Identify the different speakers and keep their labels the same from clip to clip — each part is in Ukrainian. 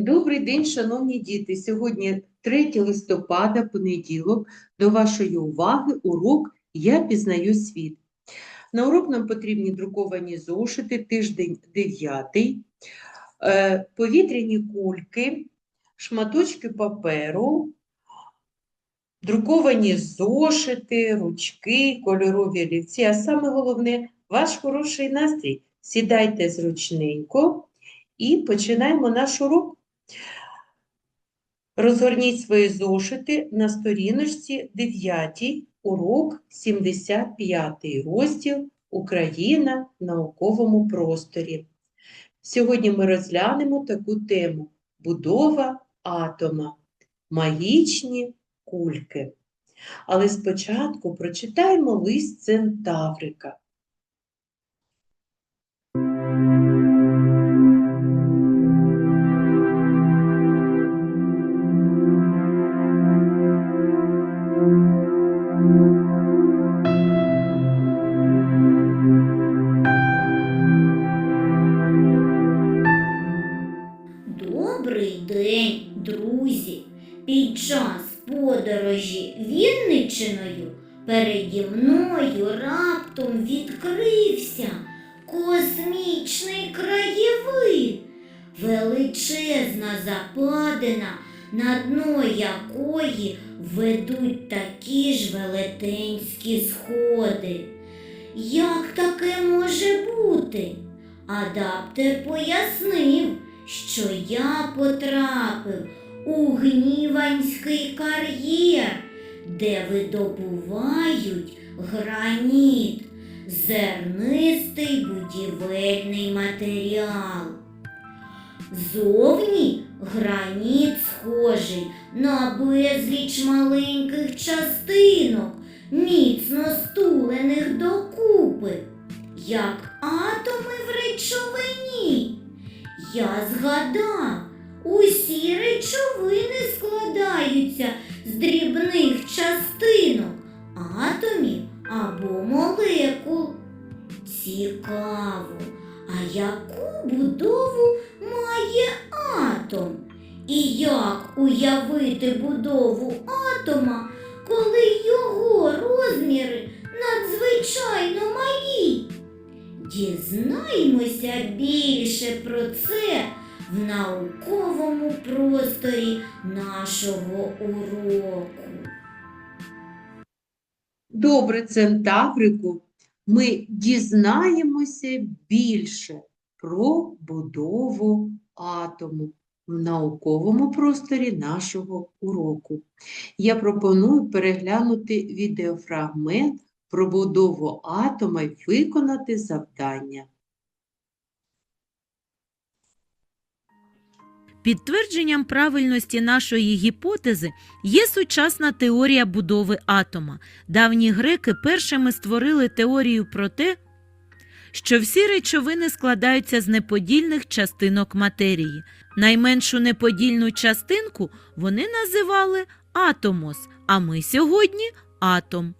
Speaker 1: Добрий день, шановні діти. Сьогодні 3 листопада, понеділок. До вашої уваги урок Я пізнаю світ. На урок нам потрібні друковані зошити, тиждень 9, е, повітряні кульки, шматочки паперу, друковані зошити, ручки, кольорові олівці, а саме головне ваш хороший настрій. Сідайте зручненько і починаємо наш урок. Розгорніть свої зошити на сторіночці 9, урок 75, розділ Україна в науковому просторі. Сьогодні ми розглянемо таку тему будова атома, магічні кульки. Але спочатку прочитаємо лист Центаврика.
Speaker 2: Величезна западина, на дно якої ведуть такі ж велетенські сходи. Як таке може бути? Адаптер пояснив, що я потрапив у Гніванський кар'єр, де видобувають граніт, зернистий будівельний матеріал. Зовні граніт схожий І як уявити будову атома, коли його розміри надзвичайно малі? Дізнаємося більше про це в науковому просторі нашого уроку.
Speaker 1: Добре, Центаврику, ми дізнаємося більше про будову атому в науковому просторі нашого уроку. Я пропоную переглянути відеофрагмент про будову атома і виконати завдання.
Speaker 3: Підтвердженням правильності нашої гіпотези є сучасна теорія будови атома. Давні греки першими створили теорію про те, що всі речовини складаються з неподільних частинок матерії. Найменшу неподільну частинку вони називали атомос, а ми сьогодні атом.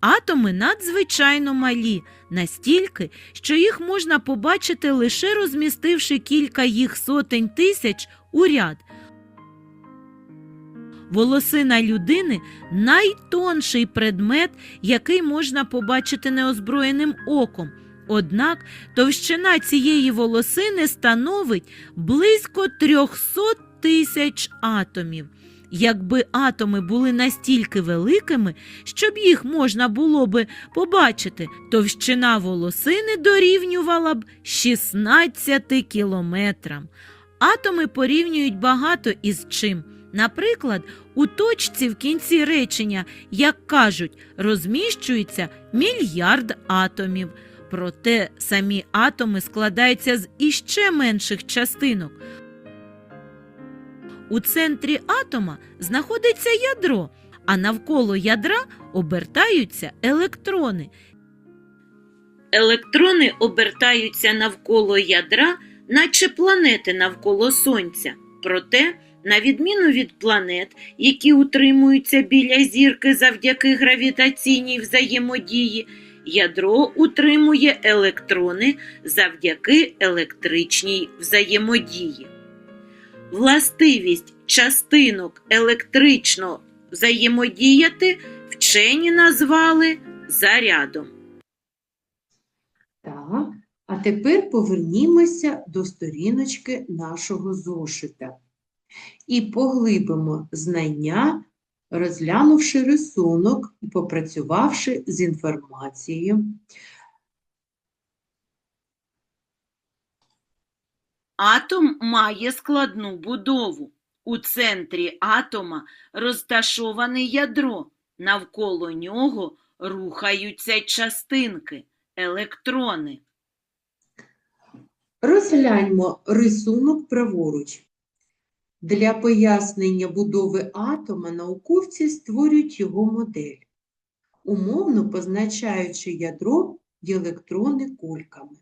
Speaker 3: Атоми надзвичайно малі, настільки, що їх можна побачити лише розмістивши кілька їх сотень тисяч у ряд. Волосина людини найтонший предмет, який можна побачити неозброєним оком. Однак товщина цієї волосини становить близько 300 тисяч атомів. Якби атоми були настільки великими, щоб їх можна було би побачити, товщина волосини дорівнювала б 16 кілометрам. Атоми порівнюють багато із чим. Наприклад, у точці в кінці речення, як кажуть, розміщується мільярд атомів. Проте самі атоми складаються з іще менших частинок. У центрі атома знаходиться ядро, а навколо ядра обертаються електрони. Електрони обертаються навколо ядра, наче планети навколо Сонця. Проте, на відміну від планет, які утримуються біля зірки завдяки гравітаційній взаємодії, ядро утримує електрони завдяки електричній взаємодії. властивість частинок електрично взаємодіяти вчені назвали зарядом.
Speaker 1: Так, а тепер повернімося до сторіночки нашого зошита і поглибимо знання, розглянувши рисунок і попрацювавши з інформацією.
Speaker 3: Атом має складну будову. У центрі атома розташоване ядро, навколо нього рухаються частинки, електрони.
Speaker 1: Розгляньмо рисунок праворуч. Для пояснення будови атома науковці створюють його модель, умовно позначаючи ядро й електрони кульками.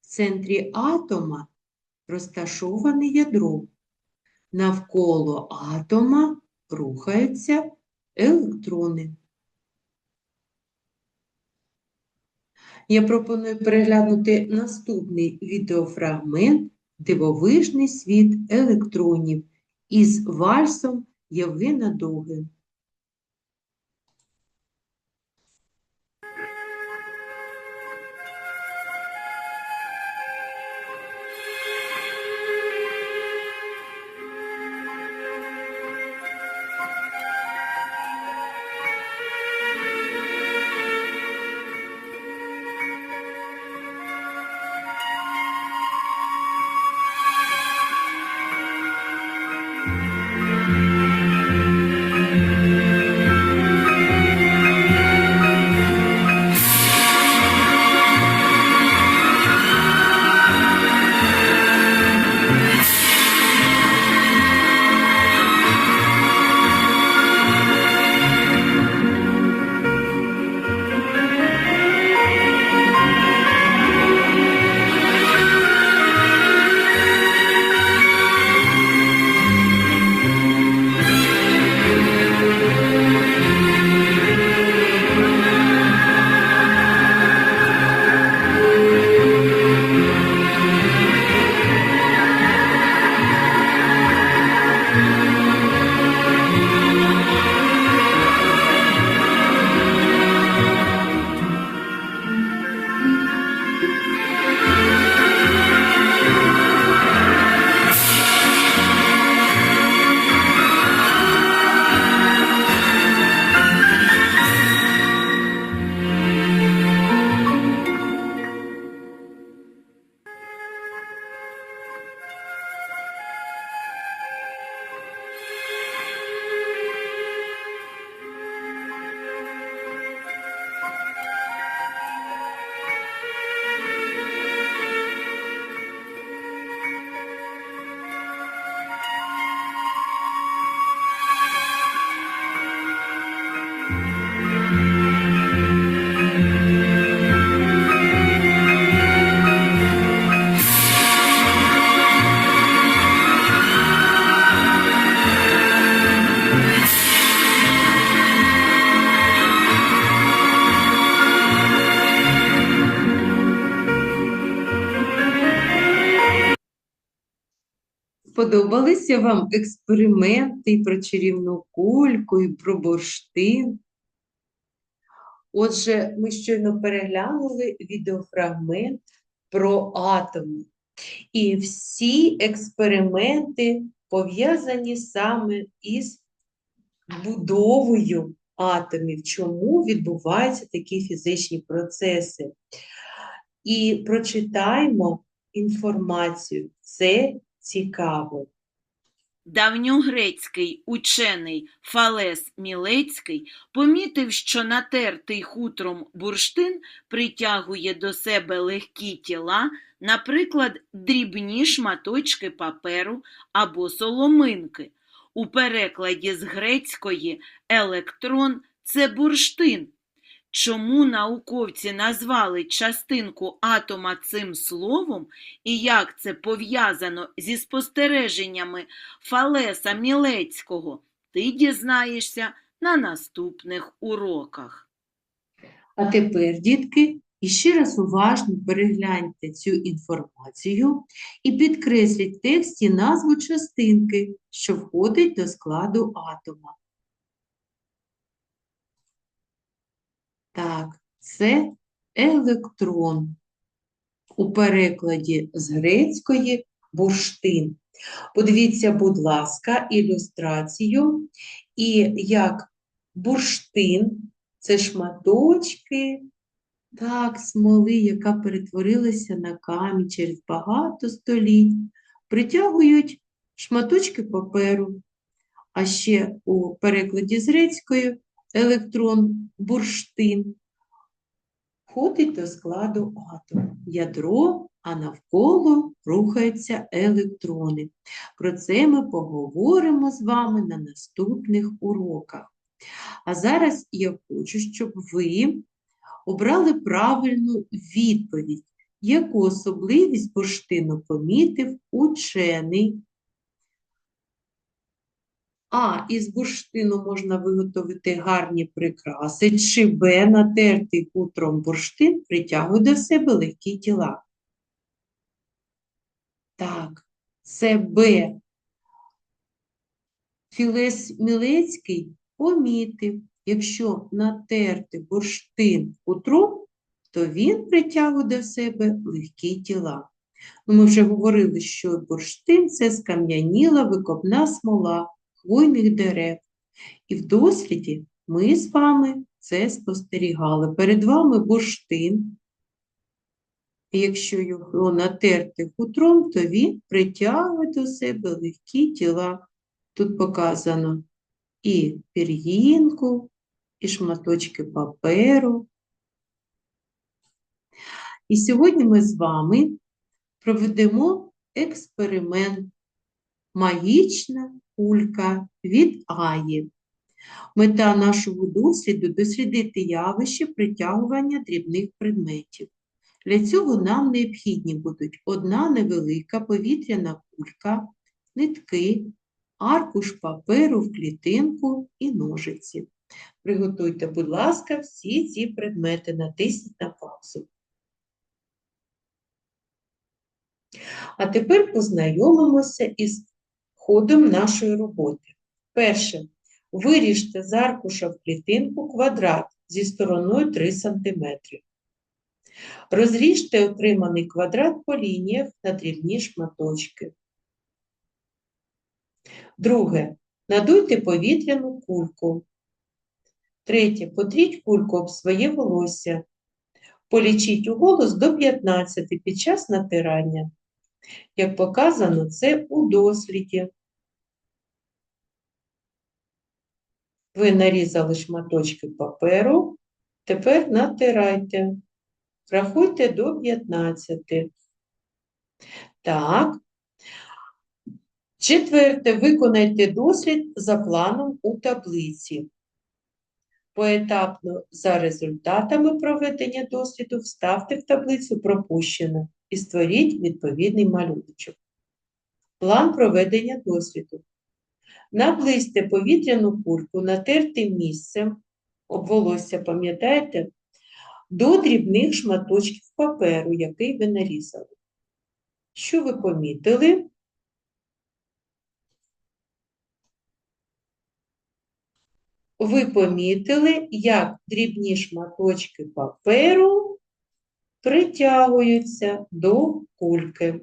Speaker 1: В центрі атома розташоване ядро. Навколо атома рухаються електрони. Я пропоную переглянути наступний відеофрагмент Дивовижний світ електронів із вальсом Євгена Доги. Сподобалися вам експерименти і про чарівну кульку, і про бурштин? Отже, ми щойно переглянули відеофрагмент про атоми. І всі експерименти пов'язані саме із будовою атомів, чому відбуваються такі фізичні процеси. І прочитаймо інформацію. Це цікаво.
Speaker 3: Давньогрецький учений Фалес Мілецький помітив, що натертий хутром бурштин притягує до себе легкі тіла, наприклад, дрібні шматочки паперу або соломинки. У перекладі з грецької електрон це бурштин. Чому науковці назвали частинку атома цим словом і як це пов'язано зі спостереженнями Фалеса Мілецького, ти дізнаєшся на наступних уроках.
Speaker 1: А тепер, дітки, І ще раз уважно перегляньте цю інформацію і підкресліть в тексті назву частинки, що входить до складу атома. Так, це електрон. У перекладі з грецької бурштин. Подивіться, будь ласка, ілюстрацію. І як бурштин це шматочки так, смоли, яка перетворилася на камінь через багато століть, притягують шматочки паперу. А ще у перекладі з грецької електрон бурштин входить до складу атому. Ядро, а навколо рухаються електрони. Про це ми поговоримо з вами на наступних уроках. А зараз я хочу, щоб ви обрали правильну відповідь. Яку особливість бурштину помітив учений? А. Із бурштину можна виготовити гарні прикраси, чи Б. Натертий хутром бурштин притягує до себе легкі тіла. Так, це Б. Філес Мілецький помітив, якщо натерти бурштин хутром, то він притягує до себе легкі тіла. Ну, Ми вже говорили, що бурштин це скам'яніла викопна смола хвойних дерев. І в досліді ми з вами це спостерігали. Перед вами бурштин. Якщо його натерти хутром, то він притягує до себе легкі тіла. Тут показано і пір'їнку, і шматочки паперу. І сьогодні ми з вами проведемо експеримент Магічна кулька від Аї. Мета нашого досліду дослідити явище притягування дрібних предметів. Для цього нам необхідні будуть одна невелика повітряна кулька, нитки, аркуш паперу в клітинку і ножиці. Приготуйте, будь ласка, всі ці предмети, натисніть на паузу. А тепер познайомимося із ходом нашої роботи. Перше. Виріжте з аркуша в клітинку квадрат зі стороною 3 см. Розріжте отриманий квадрат по лініях на дрібні шматочки. Друге. Надуйте повітряну кульку. Третє. Потріть кульку об своє волосся. Полічіть у голос до 15 під час натирання. Як показано, це у досліді. Ви нарізали шматочки паперу, тепер натирайте. Рахуйте до 15. Так. Четверте, виконайте дослід за планом у таблиці. Поетапно за результатами проведення досліду вставте в таблицю пропущено і створіть відповідний малюночок. План проведення досліду. Наблизьте повітряну кульку натертим місцем, об волосся, пам'ятаєте, до дрібних шматочків паперу, який ви нарізали. Що ви помітили? Ви помітили, як дрібні шматочки паперу притягуються до кульки.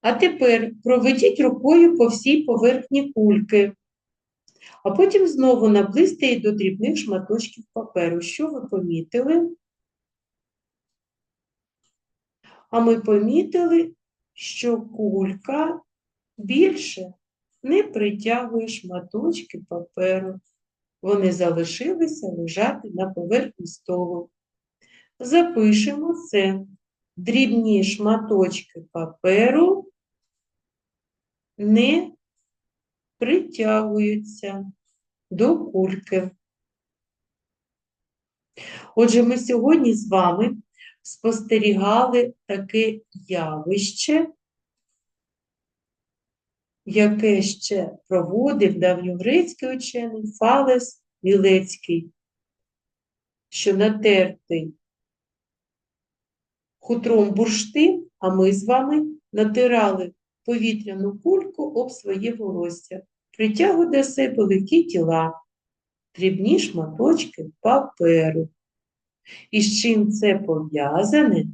Speaker 1: А тепер проведіть рукою по всій поверхні кульки, а потім знову наблизьте її до дрібних шматочків паперу. Що ви помітили? А ми помітили, що кулька більше не притягує шматочки паперу. Вони залишилися лежати на поверхні столу. Запишемо це. Дрібні шматочки паперу не притягуються до кульки. Отже, ми сьогодні з вами спостерігали таке явище, яке ще проводив давньогрецький учений Фалес Мілецький. що натертий хутром бурштин, а ми з вами натирали повітряну кульку об своє волосся, притягує до себе легкі тіла, дрібні шматочки паперу. І з чим це пов'язане?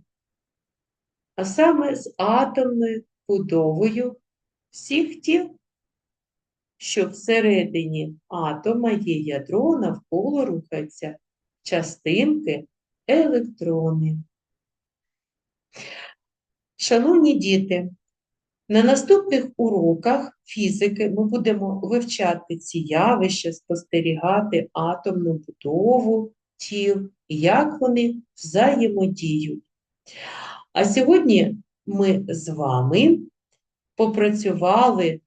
Speaker 1: А саме з атомною будовою всіх тіл, що всередині атома є ядро, навколо рухаються частинки, електрони. Шановні діти, на наступних уроках фізики ми будемо вивчати ці явища, спостерігати атомну будову тіл як вони взаємодіють. А сьогодні ми з вами попрацювали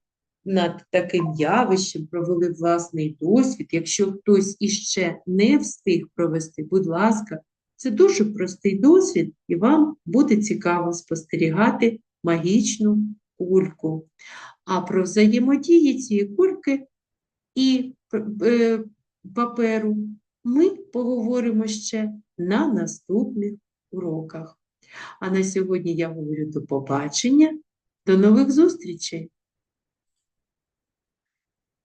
Speaker 1: над таким явищем, провели власний досвід. Якщо хтось іще не встиг провести, будь ласка, це дуже простий досвід, і вам буде цікаво спостерігати магічну кульку. А про взаємодії цієї кульки і е, паперу ми поговоримо ще на наступних уроках. А на сьогодні я говорю до побачення, до нових зустрічей!